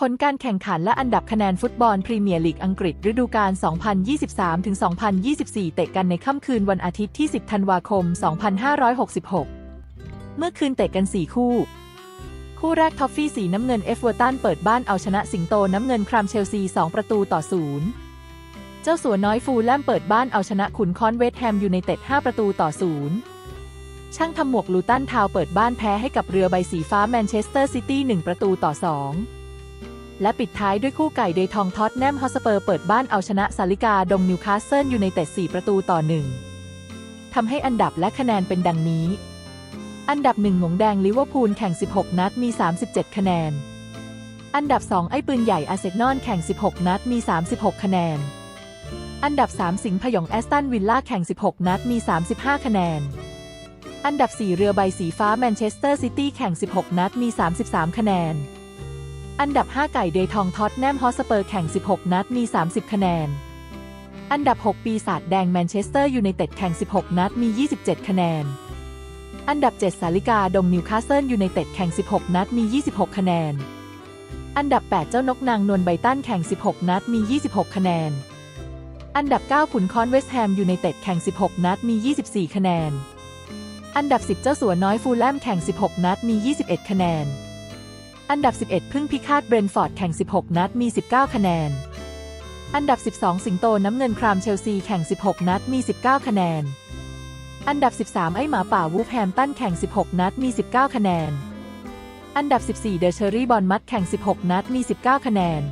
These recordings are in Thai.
ผลการแข่งขันและอันดับคะแนนฟุตบอลพรีเมียร์ลีกอังกฤษฤดูกาล 2023-2024 เตะกันในค่ำคืนวันอาทิตย์ที่ 10 ธันวาคม 2566 เมื่อคืนเตะกัน 4 คู่ คู่แรกทอฟฟี่สีน้ำเงินเอฟเวอร์ตันเปิดบ้านเอาชนะสิงโตน้ำเงินครามเชลซี 2 ประตูต่อ 0 เจ้าสัวน้อยฟูลแลมเปิดบ้านเอาชนะขุนคอนเวสต์แฮมยูไนเต็ด 5 ประตูต่อ 0 ช่างทำหมวกลูตันทาวเปิดบ้านแพ้ให้กับเรือใบสีฟ้าแมนเชสเตอร์ซิตี้ 1 ประตูต่อ 2 และปิดท้ายด้วยคู่ไก่เดยทองท็อตแนมฮอสเปอร์เปิดบ้านเอาชนะซาลิกาดงนิวคาสเซิลยูไนเต็ด4ประตูต่อ1ทำให้อันดับและคะแนนเป็นดังนี้ อันดับ1หงแดงลิเวอร์พูลแข่ง 16 นัดมี 37 คะแนน อันดับ 2 ไอ้ปืนใหญ่อาเซนอลแข่ง 16 นัดมี 36 คะแนน อันดับ 3 สิงห์พยองแอสตันวิลล่าแข่ง 16 นัดมี 35 คะแนน อันดับ 4 เรือใบสีฟ้าแมนเชสเตอร์ซิตี้แข่ง 16 นัดมี 33 คะแนน อันดับ 5 ไก่เดยทองท็อตแนมฮอสเปอร์แข่ง 16 นัดมี 30 คะแนน อันดับ 6 ปีศาจแดงแมนเชสเตอร์ยูไนเต็ดแข่ง 16 นัดมี 27 คะแนน อันดับ 7 สาลิกาดงนิวคาสเซิลยูไนเต็ดแข่ง 16 นัดมี 26 คะแนน อันดับ 8 เจ้านกนางนวลไบตันแข่ง 16 นัดมี 26 คะแนน อันดับ 9 ขุนคอนเวสต์แฮมยูไนเต็ดแข่ง 16 นัดมี 24 คะแนน อันดับ 10 เจ้าสัวน้อยฟูลแลมแข่ง 16 นัดมี 21 คะแนน อันดับ 11 พึ่งพิฆาตเบรนฟอร์ดแข่ง 16 นัดมี 19 คะแนน อันดับ 12 สิงโตน้ำเงินครามเชลซีแข่ง 16 นัดมี 19 คะแนน อันดับ 13 ไอหมาป่าวูฟแฮมตันแข่ง 16 นัดมี 19 คะแนน อันดับ 14 เดอะเชอรี่บอลมัดแข่ง 16 นัดมี 19 คะแนน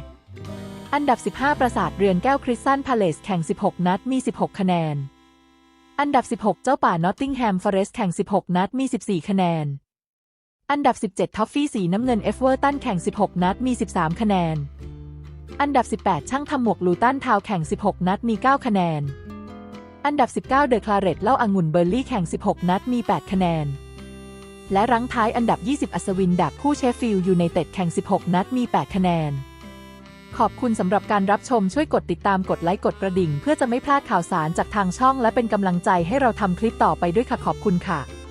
อันดับ 15 ประสาทเรือนแก้วคริสตันพาเลสแข่ง 16 นัดมี 16 คะแนน อันดับ 16 เจ้าป่านอตติงแฮมฟอเรสต์แข่ง 16 นัดมี 14 คะแนน อันดับ 17 ท็อฟฟี่สีน้ำเงินเอฟเวอร์ตันแข่ง 16 นัดมี 13 คะแนน อันดับ 18 ช่างทำหมวกลูตันทาวแข่ง 16 นัดมี 9 คะแนน อันดับ 19 เดอะคลาเรตเล่าอางุ่นเบอร์ลี่แข่ง 16 นัดมี 8 คะแนน และรั้งท้ายอันดับ 20 อัศวินดาบคู่เชฟฟิลด์ยูไนเต็ดแข่ง 16 นัดมี 8 คะแนน ขอบคุณสำหรับการรับชมช่วยกดติดตามกดไลค์กดกระดิ่ง เพื่อจะไม่พลาดข่าวสารจากทางช่อง และเป็นกำลังใจให้เราทำคลิปต่อไปด้วยค่ะขอบคุณค่ะ